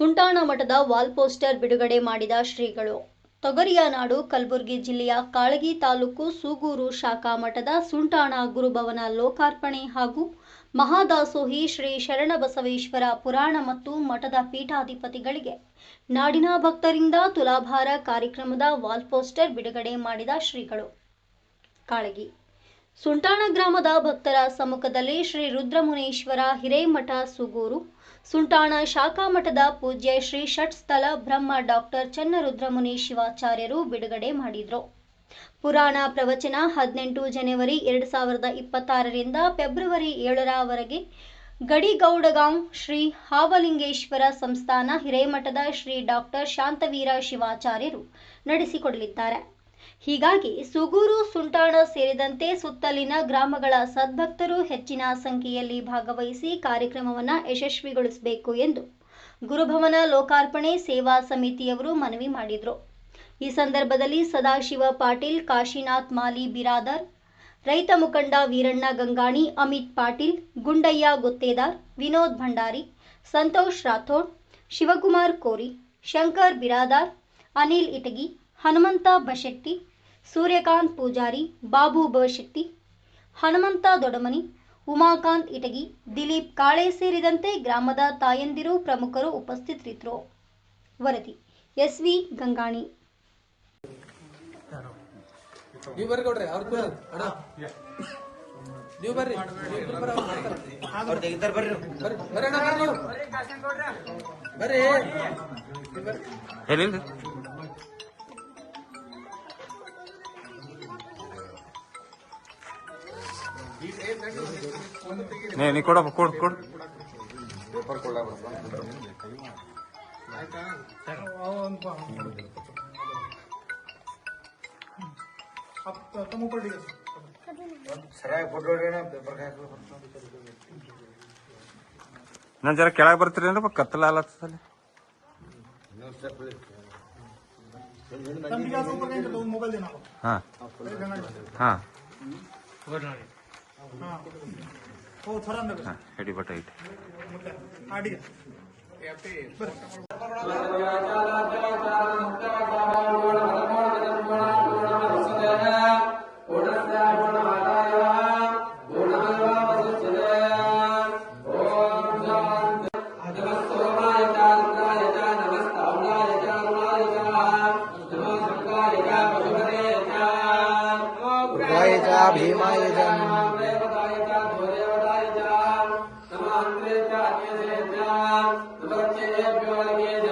ಸುಂಟಾಣ ಮಠದ wall poster ಬಿಡುಗಡೆ ಮಾಡಿದ ಶ್ರೀಗಳು. ತೊಗರಿಯ ನಾಡು ಕಲಬುರಗಿ ಜಿಲ್ಲೆಯ ಕಾಳಗಿ ತಾಲೂಕು ಸೂಗೂರು ಶಾಖಾ ಮಠದ ಸುಂಟಾಣ ಗುರುಭವನ ಲೋಕಾರ್ಪಣೆ ಹಾಗೂ ಮಹಾದಾಸೋಹಿ ಶ್ರೀ ಶರಣಬಸವೇಶ್ವರ ಪುರಾಣ ಮತ್ತು ಮಠದ ಪೀಠಾಧಿಪತಿಗಳಿಗೆ ನಾಡಿನ ಭಕ್ತರಿಂದ ತುಲಾಭಾರ ಕಾರ್ಯಕ್ರಮದ ವಾಲ್ ಪೋಸ್ಟರ್ ಬಿಡುಗಡೆ ಮಾಡಿದ ಶ್ರೀಗಳು. ಕಾಳಗಿ ಸುಂಟಾಣ ಗ್ರಾಮದ ಭಕ್ತರ ಸಮ್ಮುಖದಲ್ಲಿ ಶ್ರೀ ರುದ್ರಮುನೇಶ್ವರ ಹಿರೇಮಠ ಸುಗೂರು. ಸುಂಟಾಣ ಶಾಖಾ ಮಠದ ಪೂಜ್ಯ ಶ್ರೀ ಷಟ್ಸ್ಥಲ ಬ್ರಹ್ಮ ಡಾಕ್ಟರ್ ಚನ್ನರುದ್ರಮುನಿ ಶಿವಾಚಾರ್ಯರು ಬಿಡುಗಡೆ ಮಾಡಿದರು. ಪುರಾಣ ಪ್ರವಚನ ಹದಿನೆಂಟು ಜನವರಿ ಎರಡು ಸಾವಿರದ ಇಪ್ಪತ್ತಾರರಿಂದ ಫೆಬ್ರವರಿ ಏಳರವರೆಗೆ ಗಡಿಗೌಡಗಾಂವ್ ಶ್ರೀ ಹಾವಲಿಂಗೇಶ್ವರ ಸಂಸ್ಥಾನ ಹಿರೇಮಠದ ಶ್ರೀ ಡಾಕ್ಟರ್ ಶಾಂತವೀರ ಶಿವಾಚಾರ್ಯರು ನಡೆಸಿಕೊಡಲಿದ್ದಾರೆ. ಹೀಗಾಗಿ ಸುಗೂರು ಸುಂಟಾಣ ಸೇರಿದಂತೆ ಸುತ್ತಲಿನ ಗ್ರಾಮಗಳ ಸದ್ಭಕ್ತರು ಹೆಚ್ಚಿನ ಸಂಖ್ಯೆಯಲ್ಲಿ ಭಾಗವಹಿಸಿ ಕಾರ್ಯಕ್ರಮವನ್ನು ಯಶಸ್ವಿಗೊಳಿಸಬೇಕು ಎಂದು ಗುರುಭವನ ಲೋಕಾರ್ಪಣೆ ಸೇವಾ ಸಮಿತಿಯವರು ಮನವಿ ಮಾಡಿದರು. ಈ ಸಂದರ್ಭದಲ್ಲಿ ಸದಾಶಿವ ಪಾಟೀಲ್, ಕಾಶಿನಾಥ್ ಮಾಲಿ ಬಿರಾದರ್, ರೈತ ಮುಖಂಡ ವೀರಣ್ಣ ಗಂಗಾಣಿ, ಅಮಿತ್ ಪಾಟೀಲ್, ಗುಂಡಯ್ಯ ಗೊತ್ತೇದಾರ್, ವಿನೋದ್ ಭಂಡಾರಿ, ಸಂತೋಷ್ ರಾಥೋಡ್, ಶಿವಕುಮಾರ್ ಕೋರಿ, ಶಂಕರ್ ಬಿರಾದಾರ್, ಅನಿಲ್ ಇಟಗಿ ಹನುಮಂತ ಬಶೆಟ್ಟಿ ಸೂರ್ಯಕಾಂತ್ ಪೂಜಾರಿ ಬಾಬು ಬಶೆಟ್ಟಿ ಹನುಮಂತ ದೊಡಮನಿ ಉಮಾಕಾಂತ್ ಇಟಗಿ ದಿಲೀಪ್ ಕಾಳೆ ಸೇರಿದಂತೆ ಗ್ರಾಮದ ತಾಯಂದಿರು ಪ್ರಮುಖರು ಉಪಸ್ಥಿತರಿದ್ದರು. ವರದಿ ಎಸ್ವಿ ಗಂಗಾಣಿ. ನೀವು ಬರ್ರಿ ಕೊಡ್ರಿ ಅವ್ರ ಅಣ್ಣ. ನೀವು ಬರ್ರಿ. ನೀವು ಬರ್ರಿ, ಬರ್ರಿ. ಬರ್ರಿ ಬರ್ರಿ ನೀ ನೀ ಕೊಡಪ್ಪ ಕೊಡು ಕೊಡು. ನಾನು ಜರ ಕೆಳಗೆ ಬರ್ತೀರೇನ್ರಪ್ಪ ಕತ್ತಲ ಆಲತ್ತಲ್ಲಿ ಹಾ. ಹಾ. ಹಾ ಹಿಡಿ ಬಟ ಇಟ್ಟು भीमाय च भीमाय च भीमाय च